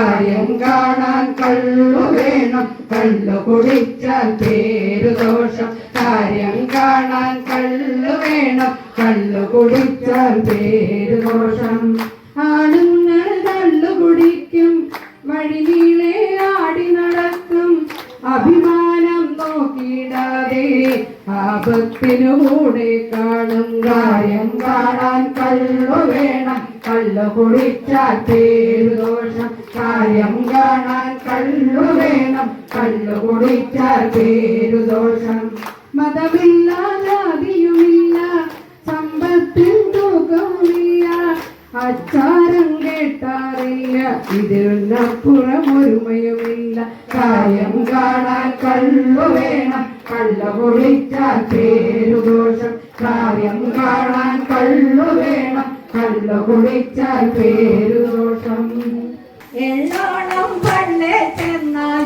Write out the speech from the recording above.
കാര്യം കാണാൻ കള്ളു വേണം. കള്ളു കുടിച്ചാൽ പേരു ദോഷം. കാര്യം കാണാൻ കള്ളു വേണം. കള്ളു കുടിച്ചാൽ പേരു ദോഷം. ആണുങ്ങൾ കള്ളു കുടിക്കും. വഴിയിലെ ആടി നടക്കും. അഭിമാനം നോക്കിയിടാതെ ആപത്തിനു കൂടെ കാണും. കാര്യം കാണാൻ കള്ളു കള്ളു കുടിച്ചാൽ പേരു ദോഷം കാര്യം കാണാൻ കള്ളു വേണം കള്ളു കുടിച്ചാൽ പേരു ദോഷം മതമില്ല ജാതിയുമില്ല സമ്പത്തിൽ തൂക്കമില്ല അച്ചാരം കേട്ടാറില്ല ഇതിനപ്പുറം ഒരുമയുമില്ല. കാര്യം കാണാൻ കള്ളു വേണം കള്ള കുടിച്ചാൽ പേരു ദോഷം കാര്യം കാണാൻ കള്ളു വേണം. കള്ളു കുടിച്ചാൽ പേരു ദോഷം പള്ളേ പള്ളെ ചെന്നാൽ